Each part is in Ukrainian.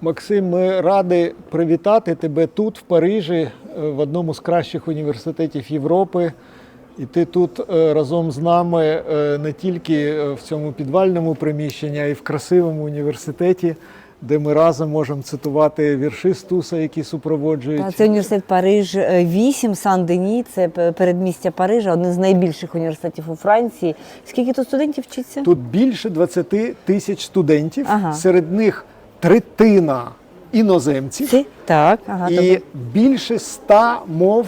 Максим, ми раді привітати тебе тут, в Парижі, е, в одному з кращих університетів Європи. І ти тут е, разом з нами е, не тільки в цьому підвальному приміщенні, а й в красивому університеті, де ми разом можемо цитувати вірші Стуса, які супроводжують. Це університет Париж 8, Сан-Дені, це передмістя Парижа, один з найбільших університетів у Франції. Скільки тут студентів вчиться? Тут більше 20 тисяч студентів, Ага. серед них третина іноземців. Ці? Так, ага, І тобто- більше ста мов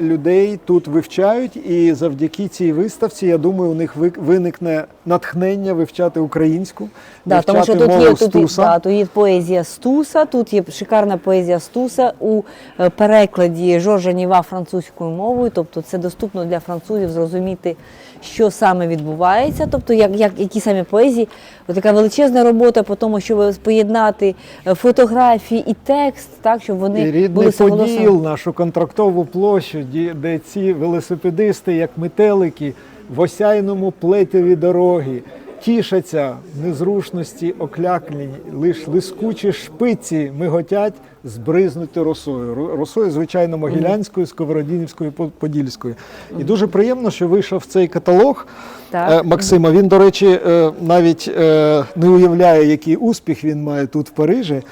людей тут вивчають, і завдяки цій виставці, я думаю, у них виникне натхнення вивчати українську, Да, вивчати тому що тут мову є, тут, є, Стуса. да, тут є поезія Стуса, тут є шикарна поезія Стуса у е, перекладі Жоржа Ніва французькою мовою. Тобто це доступно для французів зрозуміти, що саме відбувається, тобто як, як, які саме поезії. От така величезна робота по тому, щоб поєднати е, фотографії і текст, так, щоб вони І рідний були поділ, нашу контрактову площу, де ці велосипедисти, як метелики, в осяйному плетеві дороги, тішаться в незручності окляклі, лиш лискучі шпиці миготять збризнути росою. Росою, звичайно, могилянською, сковородінівською, по- подільською. І дуже приємно, що вийшов цей каталог. Так. Е, Максима, він, до речі, е, навіть е, не уявляє, який успіх він має тут в Парижі.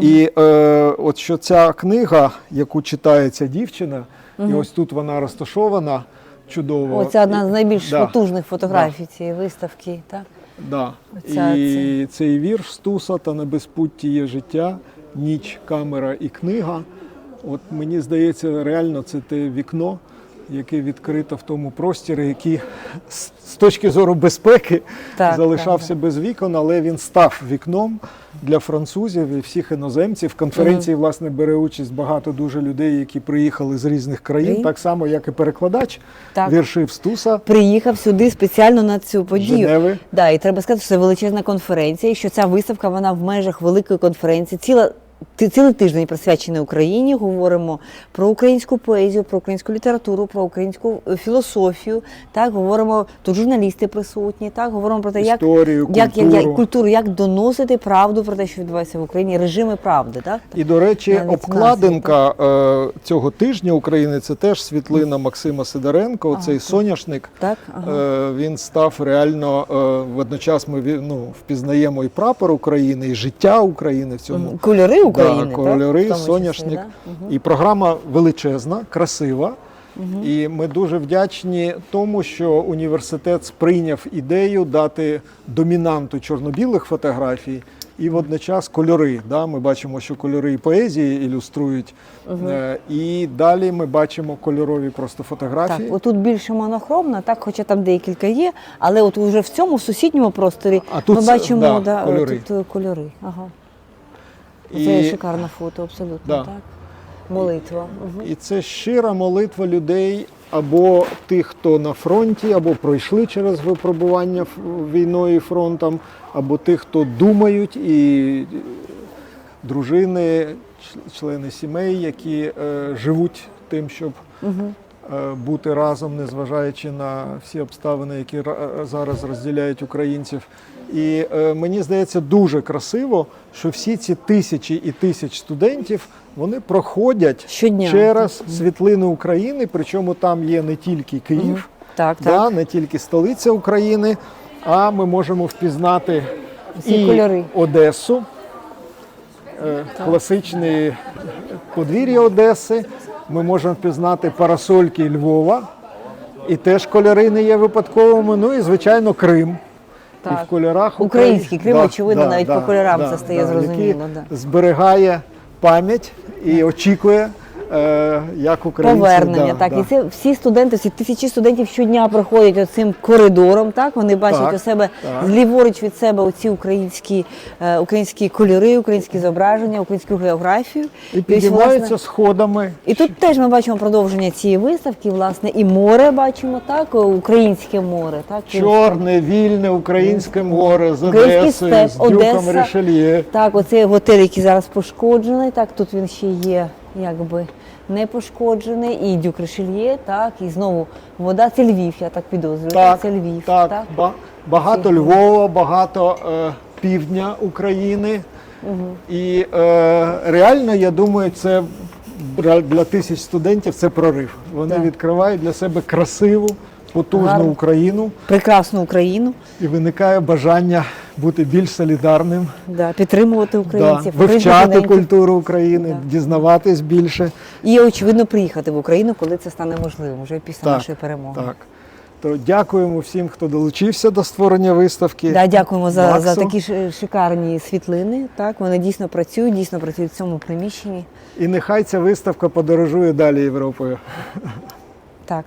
І е, от що ця книга, яку читає ця дівчина, і ось тут вона розташована чудово. О, це одна з найбільш Да. потужних фотографій цієї виставки. Так? Да. Оця- і цей вірш Стуса та на безпутті є життя, ніч, камера і книга. От мені здається, реально це те вікно, яке відкрито в тому просторі, який з точки зору безпеки Так, залишався без вікон, але він став вікном для французів і всіх іноземців. В конференції, власне, бере участь багато дуже людей, які приїхали з різних країн, так само, як і перекладач Так. віршів Стуса. Приїхав сюди спеціально на цю подію. Женеви. Да, і треба сказати, що це величезна конференція, і що ця виставка вона в межах великої конференції. Ціла цілий тиждень присвячений Україні. Говоримо про українську поезію, про українську літературу, про українську е, філософію. Так говоримо тут журналісти присутні. Так говоримо про те, як Історію, як, як, культуру. як культуру, як доносити правду про те, що відбувається в Україні, режими правди. Так І, до речі, Навіть обкладинка е, цього тижня України це теж світлина Максима Сидоренко. Оцей соняшник. так ага. Е, він став реально водночас. Ми ну, впізнаємо і прапор України, і життя України в цьому. кольори України. Да, кольори, так? Тому числі, да? І програма величезна, красива. І ми дуже вдячні тому, що університет сприйняв ідею дати домінанту чорно-білих фотографій і водночас кольори. Да? Ми бачимо, що кольори і поезії ілюструють. Е, І далі ми бачимо кольорові просто фотографії. Так, отут більше монохромна, так, хоча там декілька є, але от уже в цьому в сусідньому просторі А тут ми це- бачимо да, да, кольори. Тут е, кольори. Ага. І- Це шикарне фото, абсолютно. Да. Так. Молитва. Угу. І це щира молитва людей або тих, хто на фронті, або пройшли через випробування війною і фронтом, або тих, хто думають, і дружини, члени сімей, які е, живуть тим, щоб е, бути разом, незважаючи на всі обставини, які зараз розділяють українців. І е, мені здається дуже красиво, що всі ці тисячі і тисяч студентів вони проходять Щодня. через світлини України, причому там є не тільки Київ, Так, да, так. не тільки столиця України, а ми можемо впізнати Всі і кольори. Одесу, е, класичне подвір'я Одеси. Ми можемо впізнати парасольки Львова, і теж кольори не є випадковими. Ну і звичайно Крим. І в кольорах Український Крим, Крим, очевидно, навіть по кольорам це стає зрозуміло, Який да. зберігає пам'ять і очікує, е, як українці. Повернення, да, так. да. І це всі студенти, всі тисячі студентів щодня проходять оцим коридором, так? Вони бачать Так, у себе так. зліворуч від себе оці українські, е, українські кольори, українські зображення, українську географію. І піднімаються власне, сходами. І тут теж ми бачимо продовження цієї виставки, власне, і море бачимо, так, українське море, так. Чорне, вільне українське море з Одесою, степ, з дюком Одеса. Ришельє. Так, оцей готель, який зараз пошкоджений, так, тут він ще є, якби не пошкоджений, і Дюк Ришельє, так, і знову вода, це Львів, я так підозрюю, Так, це Львів, так, так. ба- багато Всі. Львова, багато е, півдня України. І е, реально, я думаю, це для тисяч студентів це прорив. Вони Так. відкривають для себе красиву, потужну Гарно. Україну, Прекрасну Україну, і виникає бажання бути більш солідарним, да, підтримувати да, вивчати культуру України, Да. дізнаватись більше. І очевидно приїхати в Україну, коли це стане можливим, вже після Так, нашої перемоги. Так. То дякуємо всім, хто долучився до створення виставки. Да, дякуємо за, за такі шикарні світлини. Так, вони дійсно працюють, дійсно працюють в цьому приміщенні. І нехай ця виставка подорожує далі Європою.